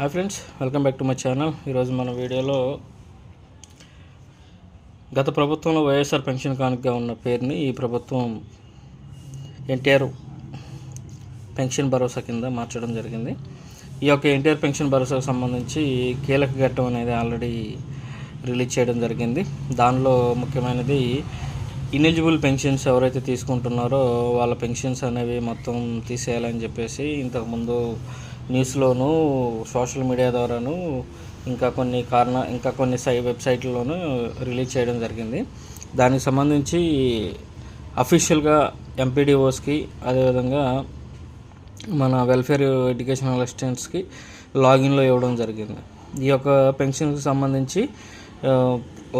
Hi friends welcome back to my channel ఈరోజు మన వీడియోలో గత ప్రభుత్వంలో వైఎస్ఆర్ పెన్షన్ కానుకగా ఉన్న పేరుని ఈ ప్రభుత్వం ఎన్టీఆర్ పెన్షన్ భరోసా కింద మార్చడం జరిగింది. ఈ యొక్క ఎన్టీఆర్ పెన్షన్ భరోసాకు సంబంధించి కీలక ఘట్టం అనేది ఆల్రెడీ రిలీజ్ చేయడం జరిగింది. దానిలో ముఖ్యమైనది ఇనెలిజిబుల్ పెన్షన్స్ ఎవరైతే తీసుకుంటున్నారో వాళ్ళ పెన్షన్స్ అనేవి మొత్తం తీసేయాలని చెప్పేసి ఇంతకుముందు న్యూస్లోను సోషల్ మీడియా ద్వారాను ఇంకా కొన్ని కారణ ఇంకా కొన్ని సై వెబ్సైట్లలోనూ రిలీజ్ చేయడం జరిగింది. దానికి సంబంధించి అఫీషియల్గా ఎంపీడీఓస్కి అదేవిధంగా మన వెల్ఫేర్ ఎడ్యుకేషనల్ అసిస్టెంట్స్కి లాగిన్లో ఇవ్వడం జరిగింది. ఈ యొక్క పెన్షన్కి సంబంధించి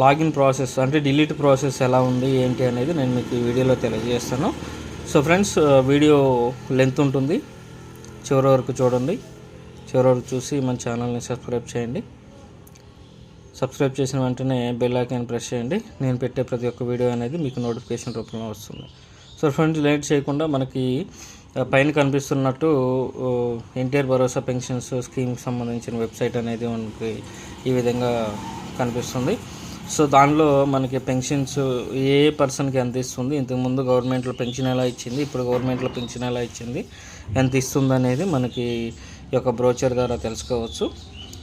లాగిన్ ప్రాసెస్ అంటే డిలీట్ ప్రాసెస్ ఎలా ఉంది ఏంటి అనేది నేను మీకు ఈ వీడియోలో తెలియజేస్తాను. సో ఫ్రెండ్స్ వీడియో లెంత్ ఉంటుంది. చివరి వరకు చూడండి. చివరి వరకు చూసి మన ఛానల్ని సబ్స్క్రైబ్ చేయండి. సబ్స్క్రైబ్ చేసిన వెంటనే బెల్ ఐకాన్ ప్రెస్ చేయండి. నేను పెట్టే ప్రతి ఒక్క వీడియో అనేది మీకు నోటిఫికేషన్ రూపంలో వస్తుంది. సో ఫ్రెండ్స్ లేట్ చేయకుండా మనకి పైన కనిపిస్తున్నట్టు ఎన్టీఆర్ భరోసా పెన్షన్స్ స్కీమ్కి సంబంధించిన వెబ్సైట్ అనేది మనకి ఈ విధంగా కనిపిస్తుంది. సో దానిలో మనకి పెన్షన్స్ ఏ పర్సన్కి ఎంత ఇస్తుంది? ఇంతకుముందు గవర్నమెంట్లో పెన్షన్ ఎలా ఇచ్చింది? ఇప్పుడు గవర్నమెంట్లో పెన్షన్ ఎలా ఇచ్చింది? ఎంత ఇస్తుంది అనేది మనకి ఈ యొక్క బ్రోచర్ ద్వారా తెలుసుకోవచ్చు.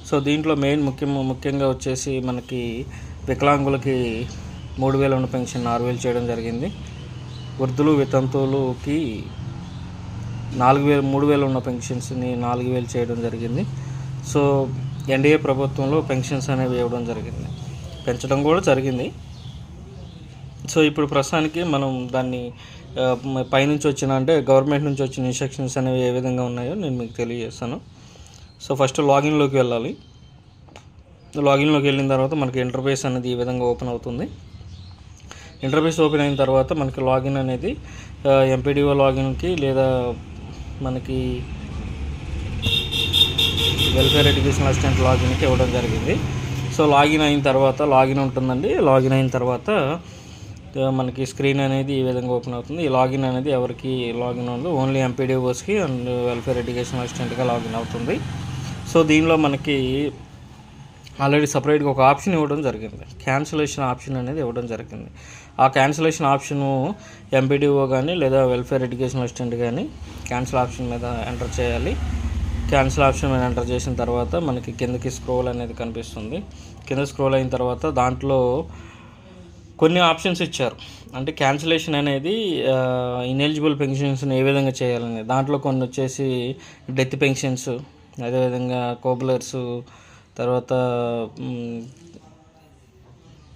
సో దీంట్లో మెయిన్ ముఖ్యం ముఖ్యంగా వచ్చేసి మనకి వికలాంగులకి మూడు వేలు ఉన్న పెన్షన్ ఆరు వేలు చేయడం జరిగింది. వృద్ధులు వితంతువులకి నాలుగు వేలు మూడు వేలు ఉన్న పెన్షన్స్ని నాలుగు వేలు చేయడం జరిగింది. సో ఎన్డీఏ ప్రభుత్వంలో పెన్షన్స్ అనేవి ఇవ్వడం జరిగింది. పెంచడం కూడా జరిగింది. సో ఇప్పుడు ప్రస్తుతానికి మనం దాన్ని పైనుంచి వచ్చిన అంటే గవర్నమెంట్ నుంచి వచ్చిన ఇన్స్ట్రక్షన్స్ అనేవి ఏ విధంగా ఉన్నాయో నేను మీకు తెలియజేస్తాను. సో ఫస్ట్ లాగిన్లోకి వెళ్ళాలి. లాగిన్లోకి వెళ్ళిన తర్వాత మనకి ఇంటర్ఫేస్ అనేది ఈ విధంగా ఓపెన్ అవుతుంది. ఇంటర్ఫేస్ ఓపెన్ అయిన తర్వాత మనకి లాగిన్ అనేది ఎంపీడీఓ లాగిన్కి లేదా మనకి వెల్ఫేర్ ఎడ్యుకేషన్ అసిస్టెంట్ లాగిన్కి ఇవ్వడం జరిగింది. సో లాగిన్ అయిన తర్వాత లాగిన్ ఉంటుందండి. లాగిన్ అయిన తర్వాత మనకి స్క్రీన్ అనేది ఈ విధంగా ఓపెన్ అవుతుంది. ఈ లాగిన్ అనేది ఎవరికి లాగిన్ ఉంది ఓన్లీ ఎంపీడీఓస్కి అండ్ వెల్ఫేర్ ఎడ్యుకేషన్ అసిస్టెంట్గా లాగిన్ అవుతుంది. సో దీనిలో మనకి ఆల్రెడీ సపరేట్గా ఒక ఆప్షన్ ఇవ్వడం జరిగింది. క్యాన్సిలేషన్ ఆప్షన్ అనేది ఇవ్వడం జరిగింది. ఆ క్యాన్సిలేషన్ ఆప్షను ఎంపీడీఓ కానీ లేదా వెల్ఫేర్ ఎడ్యుకేషన్ అసిస్టెంట్ కానీ క్యాన్సిల్ ఆప్షన్ మీద ఎంటర్ చేయాలి. క్యాన్సిల్ ఆప్షన్ మీద ఎంటర్ చేసిన తర్వాత మనకి కిందకి స్క్రోల్ అనేది కనిపిస్తుంది. కింద స్క్రోల్ అయిన తర్వాత దాంట్లో కొన్ని ఆప్షన్స్ ఇచ్చారు. అంటే క్యాన్సిలేషన్ అనేది ఇనెలిజిబుల్ పెన్షన్స్ని ఏ విధంగా చేయాలని దాంట్లో కొన్ని వచ్చేసి డెత్ పెన్షన్స్ అదేవిధంగా కోబులర్స్ తర్వాత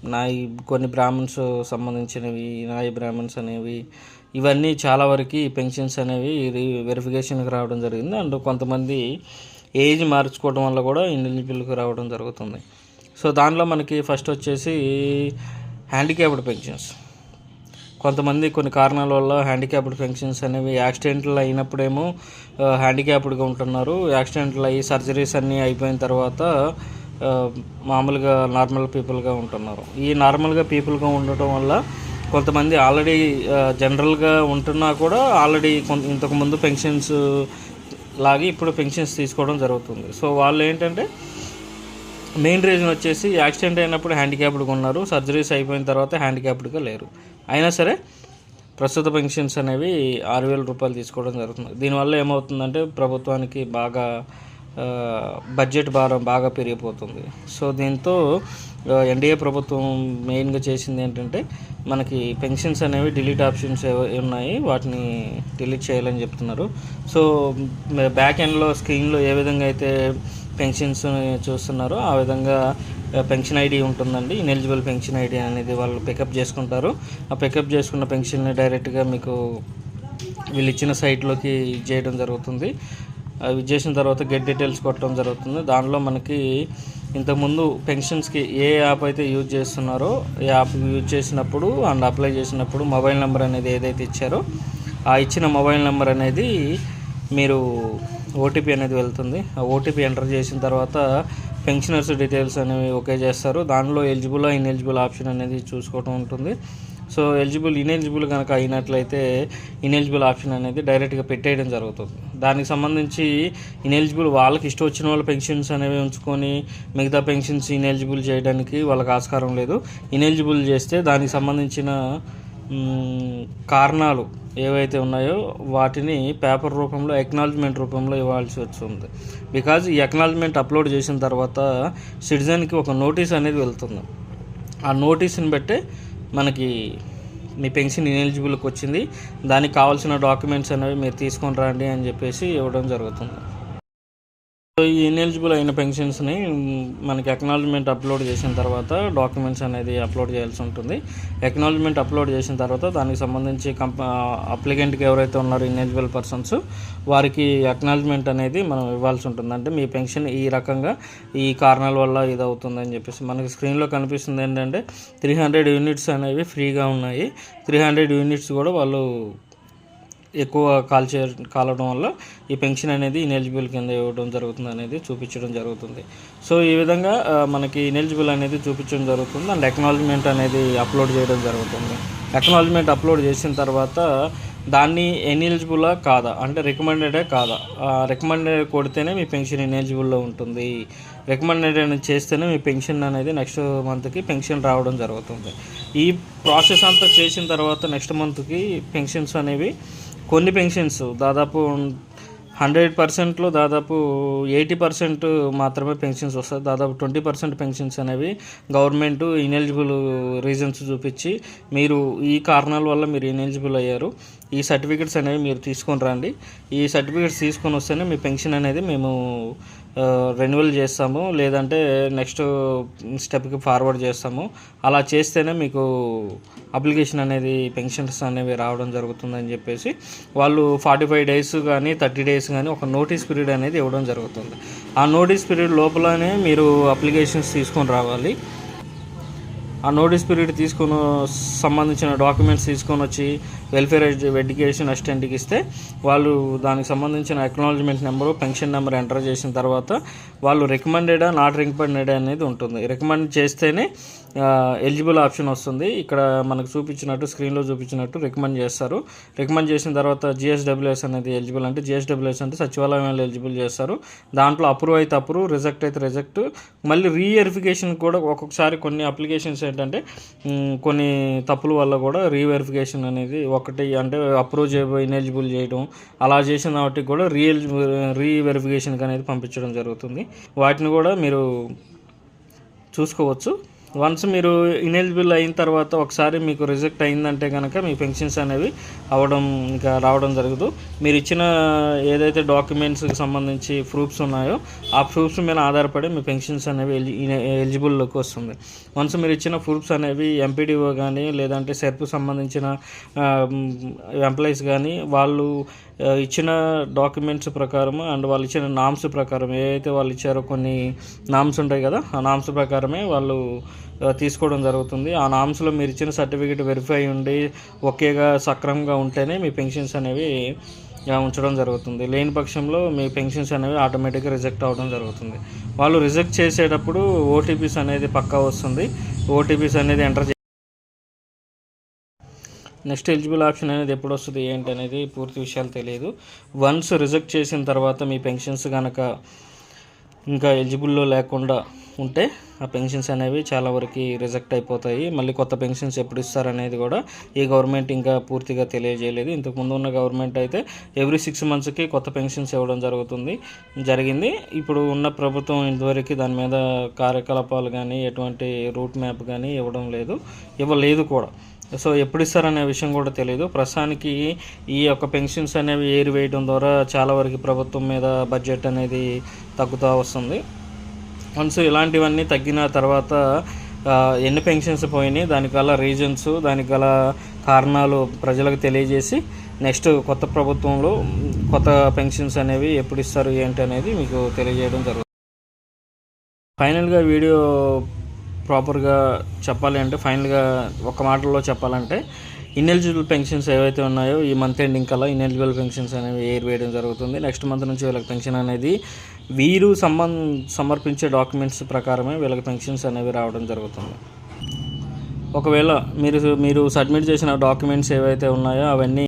నాయి కొన్ని బ్రాహ్మణ్స్ సంబంధించినవి నాయి బ్రాహ్మణ్స్ అనేవి ఇవన్నీ చాలా వరకు పెన్షన్స్ అనేవి ఇది వెరిఫికేషన్కి రావడం జరిగింది. అండ్ కొంతమంది ఏజ్ మార్చుకోవడం వల్ల కూడా ఇన్ఎలిజిబుల్కి రావడం జరుగుతుంది. సో దానిలో మనకి ఫస్ట్ వచ్చేసి హ్యాండిక్యాప్డ్ పెన్షన్స్. కొంతమంది కొన్ని కారణాల వల్ల హ్యాండిక్యాప్డ్ పెన్షన్స్ అనేవి యాక్సిడెంట్లు అయినప్పుడేమో హ్యాండిక్యాప్డ్గా ఉంటున్నారు. యాక్సిడెంట్లు అయ్యి సర్జరీస్ అన్నీ అయిపోయిన తర్వాత మామూలుగా నార్మల్ పీపుల్గా ఉంటున్నారు. ఈ నార్మల్గా పీపుల్గా ఉండటం వల్ల కొంతమంది ఆల్రెడీ జనరల్గా ఉంటున్నా కూడా ఆల్రెడీ కొంత ఇంతకుముందు పెన్షన్స్ లాగి ఇప్పుడు పెన్షన్స్ తీసుకోవడం జరుగుతుంది. సో వాళ్ళు ఏంటంటే మెయిన్ రీజన్ వచ్చేసి యాక్సిడెంట్ అయినప్పుడు హ్యాండిక్యాప్డ్గా ఉన్నారు సర్జరీస్ అయిపోయిన తర్వాత హ్యాండిక్యాప్డ్గా లేరు. అయినా సరే ప్రస్తుత పెన్షన్స్ అనేవి ఆరు వేల రూపాయలు తీసుకోవడం జరుగుతుంది. దీనివల్ల ఏమవుతుందంటే ప్రభుత్వానికి బాగా బడ్జెట్ భారం బాగా పెరిగిపోతుంది. సో దీంతో ఎన్డీఏ ప్రభుత్వం మెయిన్గా చేసింది ఏంటంటే మనకి పెన్షన్స్ అనేవి డిలీట్ ఆప్షన్స్ ఉన్నాయి వాటిని డిలీట్ చేయాలని చెప్తున్నారు. సో బ్యాక్ ఎండ్లో స్క్రీన్లో ఏ విధంగా అయితే పెన్షన్స్ చూస్తున్నారో. ఆ విధంగా పెన్షన్ ఐడి ఉంటుందండి. ఇనెలిజిబుల్ పెన్షన్ ఐడి అనేది వాళ్ళు పికప్ చేసుకుంటారు. ఆ పికప్ చేసుకున్న పెన్షన్ని డైరెక్ట్గా మీకు వీళ్ళు ఇచ్చిన సైట్లోకి చేయడం జరుగుతుంది. అవి చేసిన తర్వాత గెట్ డీటెయిల్స్ కొట్టడం జరుగుతుంది. దానిలో మనకి ఇంతకుముందు పెన్షన్స్కి ఏ యాప్ అయితే యూజ్ చేస్తున్నారో ఏ యాప్ యూజ్ చేసినప్పుడు అండ్ అప్లై చేసినప్పుడు మొబైల్ నెంబర్ అనేది ఏదైతే ఇచ్చారో ఆ ఇచ్చిన మొబైల్ నెంబర్ అనేది మీరు ఓటీపీ అనేది వెళ్తుంది. ఆ ఓటీపీ ఎంటర్ చేసిన తర్వాత పెన్షనర్స్ డీటెయిల్స్ అనేవి ఓకే చేస్తారు. దానిలో ఎలిజిబుల్ ఇన్ఎలిజిబుల్ ఆప్షన్ అనేది చూసుకోవటం ఉంటుంది. సో ఎలిజిబుల్ ఇనెలిజిబుల్ కనుక అయినట్లయితే ఇనెలిజిబుల్ ఆప్షన్ అనేది డైరెక్ట్గా పెట్టేయడం జరుగుతుంది. దానికి సంబంధించి ఇన్ఎలిజిబుల్ వాళ్ళకి ఇష్టం వచ్చిన వాళ్ళ పెన్షన్స్ అనేవి ఉంచుకొని మిగతా పెన్షన్స్ ఇనెలిజిబుల్ చేయడానికి వాళ్ళకి ఆస్కారం లేదు. ఇన్ఎలిజిబుల్ చేస్తే దానికి సంబంధించిన కారణాలు ఏవైతే ఉన్నాయో వాటిని పేపర్ రూపంలో ఎక్నాలజ్మెంట్ రూపంలో ఇవ్వాల్సి వస్తుంది. బికాజ్ ఈ ఎక్నాలజ్మెంట్ అప్లోడ్ చేసిన తర్వాత సిటిజన్కి ఒక నోటీస్ అనేది వెళ్తుంది. ఆ నోటీస్ని బట్టే మనకి మీ పెన్షన్ ఇనెలిజిబుల్కి వచ్చింది. దానికి కావాల్సిన డాక్యుమెంట్స్ అనేవి మీరు తీసుకొని రండి అని చెప్పేసి ఇవ్వడం జరుగుతుంది. సో ఈ ఇనెలిజిబుల్ అయిన పెన్షన్స్ని మనకి అక్నాలజ్మెంట్ అప్లోడ్ చేసిన తర్వాత డాక్యుమెంట్స్ అనేది అప్లోడ్ చేయాల్సి ఉంటుంది. అక్నాలజ్మెంట్ అప్లోడ్ చేసిన తర్వాత దానికి సంబంధించి కంప అప్లికెంట్కి ఎవరైతే ఉన్నారో ఇనెలిజిబుల్ పర్సన్స్ వారికి అక్నాలజ్మెంట్ అనేది మనం ఇవ్వాల్సి ఉంటుంది. అంటే మీ పెన్షన్ ఈ రకంగా ఈ కారణాల వల్ల ఇది అవుతుందని చెప్పేసి మనకి స్క్రీన్లో కనిపిస్తుంది ఏంటంటే త్రీ హండ్రెడ్ యూనిట్స్ అనేవి ఫ్రీగా ఉన్నాయి. త్రీ హండ్రెడ్ యూనిట్స్ కూడా వాళ్ళు ఎక్కువ కాల్ చే కాలడం వల్ల ఈ పెన్షన్ అనేది ఇనెలిజిబుల్ కింద ఇవ్వడం జరుగుతుంది అనేది చూపించడం జరుగుతుంది. సో ఈ విధంగా మనకి ఇనెలిజిబుల్ అనేది చూపించడం జరుగుతుంది. అండ్ ఎక్నాలజ్మెంట్ అనేది అప్లోడ్ చేయడం జరుగుతుంది. ఎక్నాలజ్మెంట్ అప్లోడ్ చేసిన తర్వాత దాన్ని ఎనిలిజిబులా కాదా? అంటే రికమెండెడే కాదా? రికమెండెడ్ కొడితేనే మీ పెన్షన్ ఎనిలిజిబుల్లో ఉంటుంది. రికమెండెడ్ అనేది చేస్తేనే మీ పెన్షన్ అనేది నెక్స్ట్ మంత్కి పెన్షన్ రావడం జరుగుతుంది. ఈ ప్రాసెస్ అంతా చేసిన తర్వాత నెక్స్ట్ మంత్కి పెన్షన్స్ అనేవి కొన్ని పెన్షన్స్ దాదాపు హండ్రెడ్ పర్సెంట్లో దాదాపు ఎయిటీ పర్సెంట్ మాత్రమే పెన్షన్స్ వస్తాయి. దాదాపు ట్వంటీ పర్సెంట్ పెన్షన్స్ అనేవి గవర్నమెంట్ ఇనెలిజిబుల్ రీజన్స్ చూపించి మీరు ఈ కారణాల వల్ల మీరు ఇనెలిజిబుల్ అయ్యారు. ఈ సర్టిఫికెట్స్ అనేవి మీరు తీసుకొని రండి. ఈ సర్టిఫికెట్స్ తీసుకొని వస్తేనే మీ పెన్షన్ అనేది మేము రెన్యువల్ చేస్తాము లేదంటే నెక్స్ట్ స్టెప్కి ఫార్వర్డ్ చేస్తాము. అలా చేస్తేనే మీకు అప్లికేషన్ అనేది పెన్షన్స్ అనేవి రావడం జరుగుతుందని చెప్పేసి వాళ్ళు ఫార్టీ ఫైవ్ డేస్ కానీ థర్టీ డేస్ కానీ ఒక నోటీస్ పీరియడ్ అనేది ఇవ్వడం జరుగుతుంది. ఆ నోటీస్ పీరియడ్ లోపలనే మీరు అప్లికేషన్స్ తీసుకొని రావాలి. ఆ నోటీస్ పీరియడ్ తీసుకొని సంబంధించిన డాక్యుమెంట్స్ తీసుకొని వచ్చి వెల్ఫేర్ ఎడ్యుకేషన్ అసిస్టెంట్కి ఇస్తే వాళ్ళు దానికి సంబంధించిన acknowledgement number pension number enter చేసిన తర్వాత వాళ్ళు రికమెండెడా నాట్ రికమెండెడ్ అనేది ఉంటుంది. రికమెండ్ చేస్తేనే ఎలిజిబుల్ ఆప్షన్ వస్తుంది. ఇక్కడ మనకు చూపించినట్టు స్క్రీన్లో చూపించినట్టు రికమెండ్ చేస్తారు. రికమెండ్ చేసిన తర్వాత జిఎస్డబ్ల్యూఎస్ అనేది ఎలిజిబుల్ అంటే జిఎస్డబ్ల్యూఎస్ అంటే సచివాలయంలో ఎలిజిబుల్ చేస్తారు. దాంట్లో అప్రూవ్ అయితే అప్రూవ్ రిజెక్ట్ అయితే రిజెక్ట్ మళ్ళీ రీవెరిఫికేషన్ కూడా ఒక్కొక్కసారి కొన్ని అప్లికేషన్స్ ఏంటంటే కొన్ని తప్పుల వల్ల కూడా రీవెరిఫికేషన్ అనేది ఒకటి అంటే అప్రూవ్ చేయబోయి ఇనెలిజిబుల్ చేయడం అలా చేసిన వాటికి కూడా రీ రీవెరిఫికేషన్కి అనేది పంపించడం జరుగుతుంది. వాటిని కూడా మీరు చూసుకోవచ్చు. వన్స్ మీరు ఇనెలిజిబుల్ అయిన తర్వాత ఒకసారి మీకు రిజెక్ట్ అయిందంటే కనుక మీ పెన్షన్స్ అనేవి అవడం ఇంకా రావడం జరగదు. మీరు ఇచ్చిన ఏదైతే డాక్యుమెంట్స్కి సంబంధించి ప్రూఫ్స్ ఉన్నాయో ఆ ప్రూఫ్స్ మీద ఆధారపడి మీ పెన్షన్స్ అనేవి ఎలిజిబుల్లోకి వస్తుంది. వన్స్ మీరు ఇచ్చిన ప్రూఫ్స్ అనేవి ఎంపీడీఓ కానీ లేదంటే సెర్పు సంబంధించిన ఎంప్లాయీస్ కానీ వాళ్ళు ఇచ్చిన డాక్యుమెంట్స్ ప్రకారం అండ్ వాళ్ళు ఇచ్చిన నామ్స్ ప్రకారం ఏదైతే వాళ్ళు ఇచ్చారో కొన్ని నామ్స్ ఉంటాయి కదా ఆ నామ్స్ ప్రకారమే వాళ్ళు తీసుకోవడం జరుగుతుంది. ఆ నామ్స్లో మీరు ఇచ్చిన సర్టిఫికేట్ వెరిఫై ఉండి ఒకేగా సక్రమంగా ఉంటేనే మీ పెన్షన్స్ అనేవి ఉంచడం జరుగుతుంది. లేని పక్షంలో మీ పెన్షన్స్ అనేవి ఆటోమేటిక్గా రిజెక్ట్ అవ్వడం జరుగుతుంది. వాళ్ళు రిజెక్ట్ చేసేటప్పుడు ఓటీపీస్ అనేది పక్కా వస్తుంది. ఓటీపీస్ అనేది ఎంటర్ నెక్స్ట్ ఎలిజిబుల్ ఆప్షన్ అనేది ఎప్పుడు వస్తుంది ఏంటి అనేది పూర్తి విషయాలు తెలియదు. వన్స్ రిజెక్ట్ చేసిన తర్వాత మీ పెన్షన్స్ కనుక ఇంకా ఎలిజిబుల్లో లేకుండా ఉంటే ఆ పెన్షన్స్ అనేవి చాలా వరకు రిజెక్ట్ అయిపోతాయి. మళ్ళీ కొత్త పెన్షన్స్ ఎప్పుడు ఇస్తారనేది కూడా ఈ గవర్నమెంట్ ఇంకా పూర్తిగా తెలియజేయలేదు. ఇంతకు ముందు ఉన్న గవర్నమెంట్ అయితే ఎవ్రీ సిక్స్ మంత్స్కి కొత్త పెన్షన్స్ ఇవ్వడం జరుగుతుంది జరిగింది. ఇప్పుడు ఉన్న ప్రభుత్వం ఇంతవరకు దాని మీద కార్యకలాపాలు కానీ ఎటువంటి రూట్ మ్యాప్ కానీ ఇవ్వడం లేదు ఇవ్వలేదు కూడా. సో ఎప్పుడు ఇస్తారనే విషయం కూడా తెలియదు ప్రస్తుతానికి ఈ యొక్క పెన్షన్స్ అనేవి ఏరి వేయడం ద్వారా చాలా వరకు ప్రభుత్వం మీద బడ్జెట్ అనేది తగ్గుతూ వస్తుంది. వన్స్ ఇలాంటివన్నీ తగ్గిన తర్వాత ఎన్ని పెన్షన్స్ పోయినాయి దానికి గల రీజన్స్ దానికి గల కారణాలు ప్రజలకు తెలియజేసి నెక్స్ట్ కొత్త ప్రభుత్వంలో కొత్త పెన్షన్స్ అనేవి ఎప్పుడు ఇస్తారు ఏంటి అనేది మీకు తెలియజేయడం జరుగుతుంది. ఫైనల్గా వీడియో ప్రాపర్గా చెప్పాలి అంటే ఫైనల్గా ఒక మాటలో చెప్పాలంటే ఇన్ఎలిజిబుల్ పెన్షన్స్ ఏవైతే ఉన్నాయో ఈ మంత్ ఎండింగ్ కల్లా ఇన్ఎలిజిబుల్ పెన్షన్స్ అనేవి ఎయిర్ వేయడం జరుగుతుంది. నెక్స్ట్ మంత్ నుంచి వీళ్ళకి పెన్షన్ అనేది వీరు సంబంధ సమర్పించే డాక్యుమెంట్స్ ప్రకారమే వీళ్ళకి పెన్షన్స్ అనేవి రావడం జరుగుతుంది. ఒకవేళ మీరు మీరు సబ్మిట్ చేసిన డాక్యుమెంట్స్ ఏవైతే ఉన్నాయో అవన్నీ